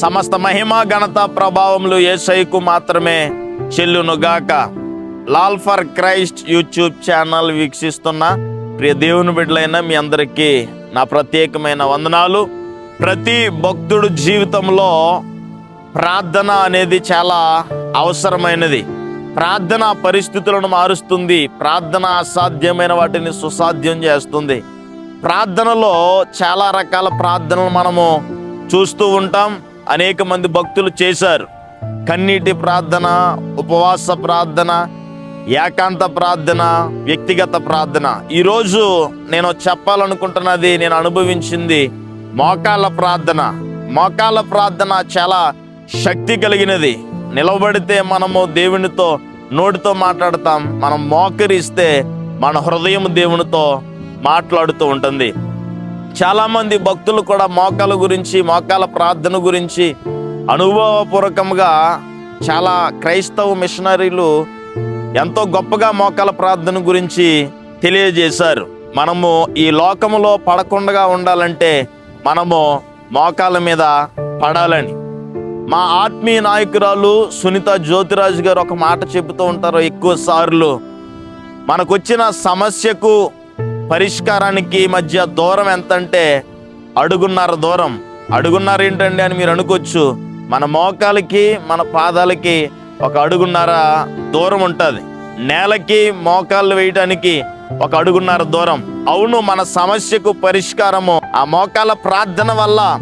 సమస్త మహిమ ఘనత ప్రభావములు ఏసైకు మాత్రమే చెల్లునుగాక. Lal for Christ YouTube channel వీక్షిస్తున్న ప్రియ దేవుని బిడ్డలైన మీ అందరికీ నా ప్రత్యేకమైన వందనాలు. ప్రతి భక్తుడు జీవితంలో ప్రార్థన అనేది చాలా అవసరమైనది. ప్రార్థన పరిస్థితులను మారుస్తుంది. ప్రార్థన అసాధ్యమైన వాటిని సుసాధ్యం చేస్తుంది. ప్రార్థనలో చాలా రకాల ప్రార్థనలు మనము చూస్తూ ఉంటాం. అనేక మంది భక్తులు చేశారు. కన్నీటి ప్రార్థన ఉపవాస ప్రార్థన ఏకాంత ప్రార్థన వ్యక్తిగత ప్రార్థన. ఈరోజు నేను చెప్పాలనుకుంటున్నది నేను అనుభవించింది మోకాళ్ళ ప్రార్థన. మోకాళ్ళ ప్రార్థన చాలా శక్తి కలిగినది. నిలబడితే మనము దేవునితో నోటితో మాట్లాడతాం. మనం మోకరిస్తే మన హృదయం దేవునితో మాట్లాడుతూ ఉంటుంది. చాలామంది భక్తులు కూడా మోకాల గురించి మోకాల ప్రార్థన గురించి అనుభవపూర్వకంగా చాలా క్రైస్తవ మిషనరీలు ఎంతో గొప్పగా మోకాల ప్రార్థన గురించి తెలియజేశారు. మనము ఈ లోకములో పడకుండా ఉండాలంటే మనము మోకాల మీద పడాలని. మా ఆత్మీయ నాయకురాలు సునీత జ్యోతిరాజు గారు ఒక మాట చెబుతూ ఉంటారు ఎక్కువ సార్లు. మనకొచ్చిన సమస్యకు పరిష్కారానికి మధ్య దూరం ఎంత అంటే అడుగున్నర దూరం. అడుగున్నర ఏంటండి అని మీరు అనుకోవచ్చు. మన మోకాలకి మన పాదాలకి ఒక అడుగున్నర దూరం ఉంటుంది. నేలకి మోకాళ్ళు వేయటానికి ఒక అడుగున్నర దూరం. అవును మన సమస్యకు పరిష్కారము ఆ మోకాల ప్రార్థన వల్ల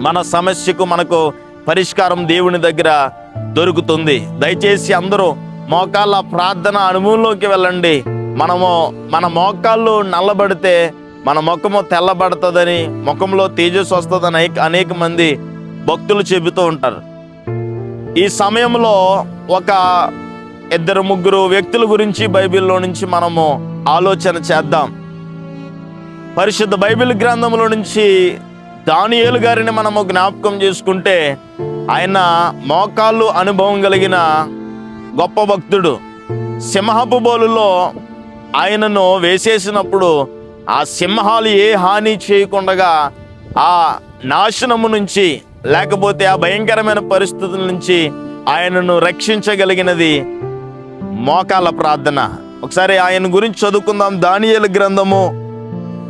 మన సమస్యకు మనకు పరిష్కారం దేవుని దగ్గర దొరుకుతుంది. దయచేసి అందరూ మోకాళ్ళ ప్రార్థన అనుభవంలోకి వెళ్ళండి. మనము మన మోకాళ్ళు నల్లబడితే మన ముఖము తెల్లబడుతుందని ముఖంలో తేజస్సు వస్తుందని అనేక- అనేక మంది భక్తులు చెబుతూ ఉంటారు. ఈ సమయంలో ఒక ఇద్దరు ముగ్గురు వ్యక్తుల గురించి బైబిల్లో నుంచి మనము ఆలోచన చేద్దాం. పరిశుద్ధ బైబిల్ గ్రంథంలో నుంచి దానియేలు గారిని మనము జ్ఞాపకం చేసుకుంటే ఆయన మోకాళ్ళు అనుభవం కలిగిన గొప్ప భక్తుడు. సింహపు బోలులో ఆయనను వేసేసినప్పుడు ఆ సింహాలు ఏ హాని చేయకుండా ఆ నాశనము నుంచి లేకపోతే ఆ భయంకరమైన పరిస్థితుల నుంచి ఆయనను రక్షించగలిగినది మోకాల ప్రార్థన. ఒకసారి ఆయన గురించి చదువుకుందాం. దానియేలు గ్రంథము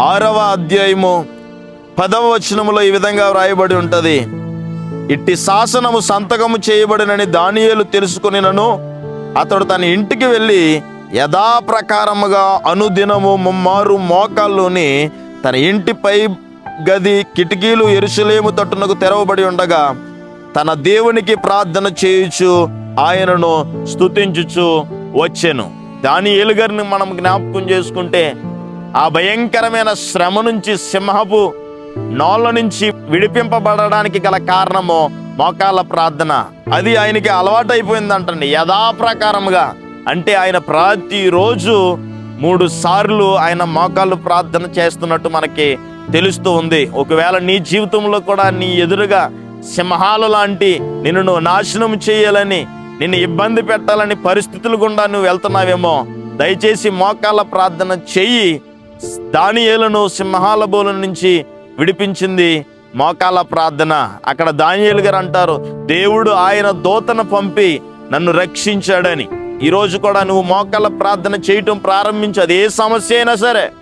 ఆరవ అధ్యాయము పదవ వచనములో ఈ విధంగా వ్రాయబడి ఉంటుంది. ఇట్టి శాసనము సంతకము చేయబడినని దానియేలు తెలుసుకునినను అతడు తన ఇంటికి వెళ్ళి యథాప్రకారముగా అనుదినము ముమ్మారు మోకాల్లోని తన ఇంటిపై గది కిటికీలు ఎరుసలేము తట్టునకు తెరవబడి ఉండగా తన దేవునికి ప్రార్థన చేయుచు ఆయనను స్తుతించుచు వచ్చెను. దాని ఏలుగారిని మనం జ్ఞాపకం చేసుకుంటే ఆ భయంకరమైన శ్రమ నుంచి సింహపు నోళ్ళ నుంచి విడిపింపబడడానికి గల కారణము మోకాళ్ళ ప్రార్థన. అది ఆయనకి అలవాటైపోయిందంటండి. యథాప్రకారముగా అంటే ఆయన ప్రతిరోజు మూడు సార్లు ఆయన మోకాళ్ళు ప్రార్థన చేస్తున్నట్టు మనకి తెలుస్తూ ఉంది. ఒకవేళ నీ జీవితంలో కూడా నీ ఎదురుగా సింహాలు లాంటి నిన్ను నువ్వు నాశనం చేయాలని నిన్ను ఇబ్బంది పెట్టాలని పరిస్థితులు గుండా నువ్వు వెళ్తున్నావేమో దయచేసి మోకాళ్ళ ప్రార్థన చెయ్యి దానియేలను సింహాల బోల నుంచి విడిపించింది మోకాళ్ళ ప్రార్థన. అక్కడ దానియేలు గారు అంటారు దేవుడు ఆయన దూతను పంపి నన్ను రక్షించాడని. ఈరోజు కూడా నువ్వు మోకాళ్ళ ప్రార్థన చేయటం ప్రారంభించు. అది ఏ సమస్య అయినా సరే.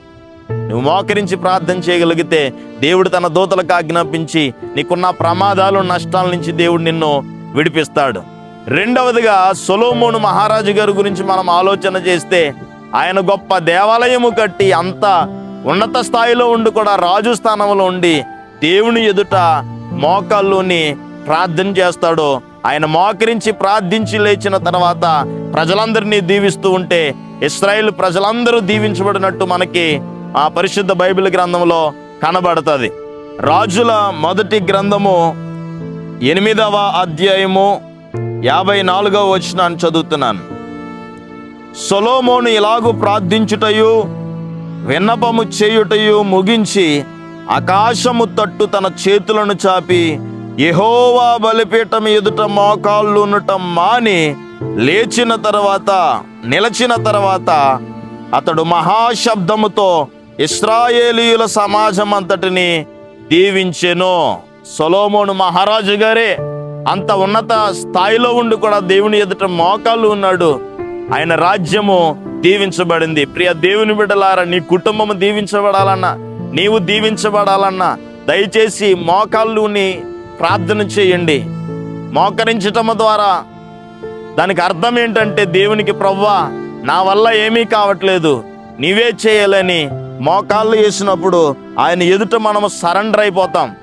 నువ్వు మోకరించి ప్రార్థన చేయగలిగితే దేవుడు తన దూతలకు ఆజ్ఞాపించి నీకున్న ప్రమాదాలు నష్టాల నుంచి దేవుడు నిన్ను విడిపిస్తాడు. రెండవదిగా సొలోమోను మహారాజు గారి గురించి మనం ఆలోచన చేస్తే ఆయన గొప్ప దేవాలయము కట్టి అంత ఉన్నత స్థాయిలో ఉండి కూడా రాజు స్థానంలో ఉండి దేవుని ఎదుట మోకాల్లోని ప్రార్థన చేస్తాడో. ఆయన మోకరించి ప్రార్థించి లేచిన తర్వాత ప్రజలందరినీ దీవిస్తూ ఉంటే ఇస్రాయేల్ ప్రజలందరూ దీవించబడినట్టు మనకి ఆ పరిశుద్ధ బైబిల్ గ్రంథంలో కనబడుతుంది. రాజుల మొదటి గ్రంథము ఎనిమిదవ అధ్యాయము యాభై నాలుగవ వచ్చినాను చదువుతున్నాను. సొలోమోను ఇలాగు ప్రార్థించుటయు విన్నపము చేయుటయు ముగించి ఆకాశము తట్టు తన చేతులను చాపి యహోవా బలిపీఠం ఎదుట మోకాళ్ళునుట మాని లేచిన తర్వాత నిలచిన తర్వాత అతడు మహాశబ్దముతో ఇస్రాయేలీయుల సమాజం అంతటిని దీవించెను. సొలోమోను మహారాజు గారే అంత ఉన్నత స్థాయిలో ఉండి కూడా దేవుని ఎదుట మోకాళ్ళు ఉన్నాడు. ఆయన రాజ్యము దీవించబడింది. ప్రియ దేవుని బిడ్డలారా నీ కుటుంబము దీవించబడాలన్నా నీవు దీవించబడాలన్నా దయచేసి మోకాళ్ళుని ప్రార్థన చేయండి. మోకరించటం ద్వారా దానికి అర్థం ఏంటంటే దేవునికి ప్రవ్వా నా వల్ల ఏమీ కావట్లేదు. నీవే చేయాలని మోకాళ్ళు వేసినప్పుడు ఆయన ఎదుట మనము సరెండర్ అయిపోతాం.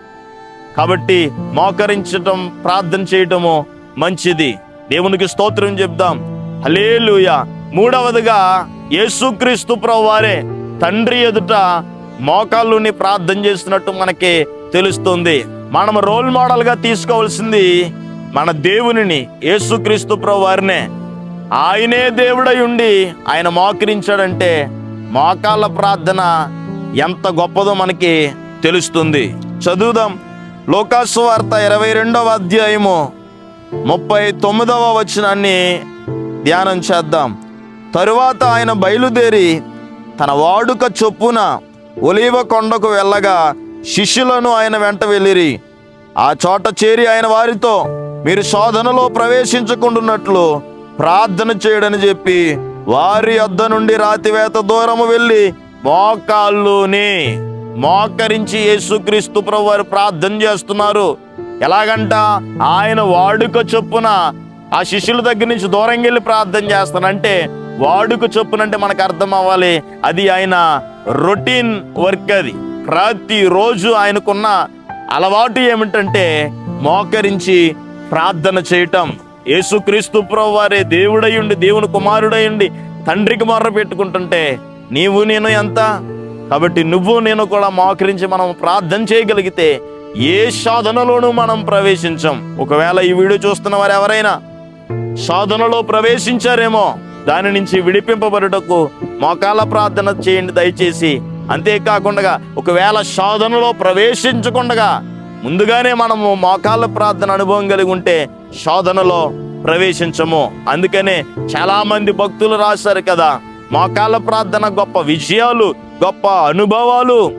కాబట్టి మోకరించటం ప్రార్థన చేయటము మంచిది. దేవునికి స్తోత్రం చెప్దాం. హలేలుయ మూడవదిగా యేసుక్రీస్తు ప్రభువారే తండ్రి ఎదుట మోకాళ్ళుని ప్రార్థన చేస్తున్నట్టు మనకి తెలుస్తుంది. మనం రోల్ మోడల్గా తీసుకోవాల్సింది మన దేవునిని యేసుక్రీస్తు ప్రభువారినే. ఆయనే దేవుడై ఉండి ఆయన మోకరించాడంటే మోకాళ్ళ ప్రార్థన ఎంత గొప్పదో మనకి తెలుస్తుంది. చదువుదాం. లోకాసు వార్త ఇరవై రెండవ అధ్యాయము ముప్పై తొమ్మిదవ వచనాన్ని ధ్యానం చేద్దాం. తరువాత ఆయన బయలుదేరి తన వాడుక చొప్పున ఒలీవ కొండకు వెళ్ళగా శిష్యులను ఆయన వెంట వెళ్ళిరి. ఆ చోట చేరి ఆయన వారితో మీరు శోధనలో ప్రవేశించకుండాన్నట్లు ప్రార్థన చేయడని చెప్పి వారి వద్ద నుండి రాతివేత దూరము వెళ్ళి మోకాళ్ళుని మోకరించి యేసుక్రీస్తు ప్రభు వారు ప్రార్థన చేస్తున్నారు. ఎలాగంట ఆయన వాడుక చొప్పున ఆ శిష్యుల దగ్గర నుంచి దూరం వెళ్ళి ప్రార్థన చేస్తానంటే వాడుక చొప్పునంటే మనకు అర్థం అవ్వాలి. అది ఆయన రొటీన్ వర్క్ అది. ప్రతిరోజు ఆయనకున్న అలవాటు ఏమిటంటే మోకరించి ప్రార్థన చేయటం. యేసుక్రీస్తు వారే దేవుడయ్యుండి దేవుని కుమారుడయ్యుండి తండ్రికి మొర్ర పెట్టుకుంటుంటే నీవు నేను ఎంత? కాబట్టి నువ్వు నేను కూడా మోకరించి మనం ప్రార్థన చేయగలిగితే ఏ సాధనలోనూ మనం ప్రవేశించం. ఒకవేళ ఈ వీడియో చూస్తున్న వారు ఎవరైనా సాధనలో ప్రవేశించారేమో దాని నుంచి విడిపింపబడుటకు మోకాల ప్రార్థన చేయండి. దయచేసి అంతేకాకుండా ఒకవేళ శోధనలో ప్రవేశించకుండా ముందుగానే మనము మోకాళ్ళ ప్రార్థన అనుభవం కలిగి ఉంటే శోధనలో ప్రవేశించము. అందుకనే చాలామంది భక్తులు రాశారు కదా మోకాళ్ళ ప్రార్థన గొప్ప విజయాలు గొప్ప అనుభవాలు.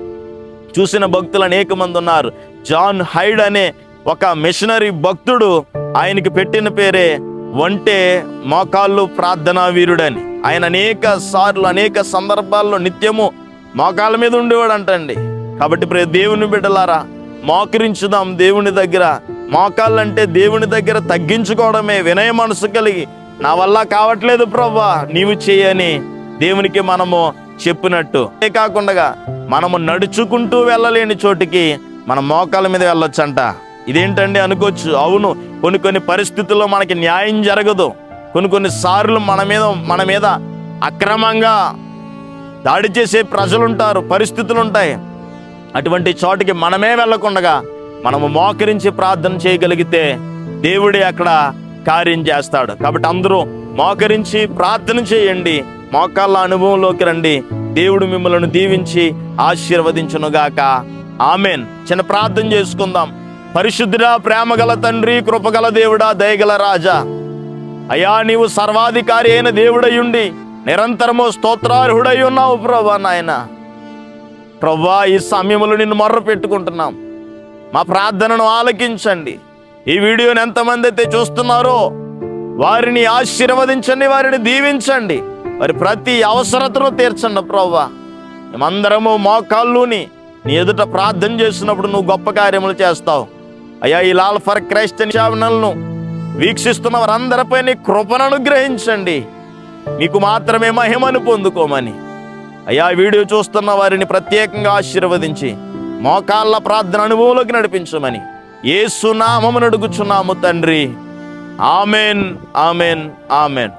చూసిన భక్తులు అనేక మంది ఉన్నారు. జాన్ హైడ్ అనే ఒక మిషనరీ భక్తుడు ఆయనకి పెట్టిన పేరే వంటే మోకాళ్ళు ప్రార్థనా వీరుడని. ఆయన అనేక సార్లు అనేక సందర్భాల్లో నిత్యము మోకాళ్ళ మీద ఉండేవాడు అంటండి కాబట్టి ప్రే దేవుని బిడ్డలారా మోకరించుదాం దేవుని దగ్గర. మోకాళ్ళంటే దేవుని దగ్గర తగ్గించుకోవడమే వినయ మనసు కలిగి. నా వల్ల కావట్లేదు ప్రవ్వా నీవు చేయని దేవునికి మనము చెప్పినట్టు. అంతే కాకుండా మనము నడుచుకుంటూ వెళ్ళలేని చోటికి మన మోకాళ్ళ మీద వెళ్ళొచ్చంట. ఇదేంటండి అనుకోవచ్చు? అవును కొన్ని కొన్ని పరిస్థితుల్లో మనకి న్యాయం జరగదు. కొన్ని కొన్ని సార్లు మన మీద మన మీద అక్రమంగా దాడి చేసే ప్రజలుంటారు పరిస్థితులు ఉంటాయి అటువంటి చోటికి మనమే వెళ్ళకుండా మనము మోకరించి ప్రార్థన చేయగలిగితే దేవుడే అక్కడ కార్యం చేస్తాడు. కాబట్టి అందరూ మోకరించి ప్రార్థన చేయండి. మోకాళ్ళ అనుభవంలోకి రండి. దేవుడు మిమ్మల్ని దీవించి ఆశీర్వదించునుగాక. ఆమెన్. చిన్న ప్రార్థన చేసుకుందాం. పరిశుద్ధుడా ప్రేమగల తండ్రి కృపగల దేవుడా దయగల రాజా. అయ్యా నీవు సర్వాధికారి అయిన దేవుడయుండి నిరంతరము స్తోత్రార్హుడై ఉన్నావు ప్రభా నాయన. ప్రభా ఈ సమయంలో నిన్ను మొర్ర పెట్టుకుంటున్నాం. మా ప్రార్థనను ఆలకించండి. ఈ వీడియోని ఎంతమంది అయితే చూస్తున్నారో వారిని ఆశీర్వదించండి వారిని దీవించండి. వారి ప్రతి అవసరతను తీర్చండి ప్రభా. మేమందరము మోకాళ్ళుని నీ ఎదుట ప్రార్థన చేస్తున్నప్పుడు నువ్వు గొప్ప కార్యములు చేస్తావు. అయ్యా ఈ లాల్ ఫర్ క్రైస్ట్ వీక్షిస్తున్న వారందరిపై నీ కృపను అనుగ్రహించండి. మీకు మాత్రమే మహిమను పొందుకోమని. అయ్యా వీడియో చూస్తున్న వారిని ప్రత్యేకంగా ఆశీర్వదించి మోకాళ్ళ ప్రార్థన అనుభవంలోకి నడిపించమని. ఏసునామము నడుగుచున్నాము తండ్రి. Amen amen amen.